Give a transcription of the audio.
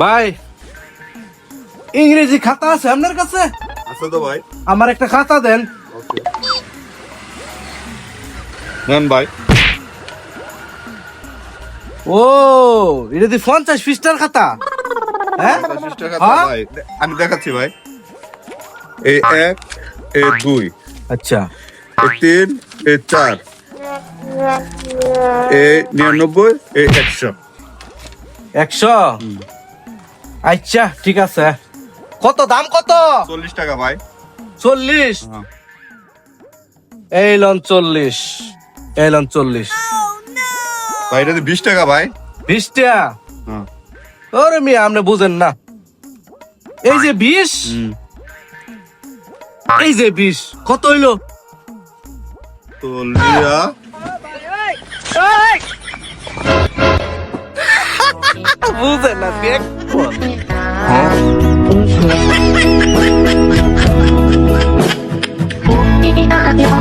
ভাই ইংরেজি খাতা আছে আপনার কাছে? আছে তো ভাই। আমার একটা খাতা দেন। নেন ভাই। ও এটা দি পঞ্চাশ পৃষ্ঠার খাতা। হ্যাঁ? হ্যাঁ? আমি দেখাচ্ছি ভাই। এই এক এই দুই। আচ্ছা। এই তিন এই চার। এই নিরানব্বই এই একশো। একশো? আচ্ছা ঠিক আছে। কত দাম কত? চল্লিশ টাকা ভাই। চল্লিশ? হ্যাঁ। এই লন চল্লিশ এই লন চল্লিশ। ভাই এটা বিশ টাকা ভাই। বিশ টাকা হ্যাঁ। ওরে মিয়া আপনি বুঝেন না। এই যে বিশ? এই যে বিশ কত হইল? চল্লিয়া বুঝেন না দেখ you.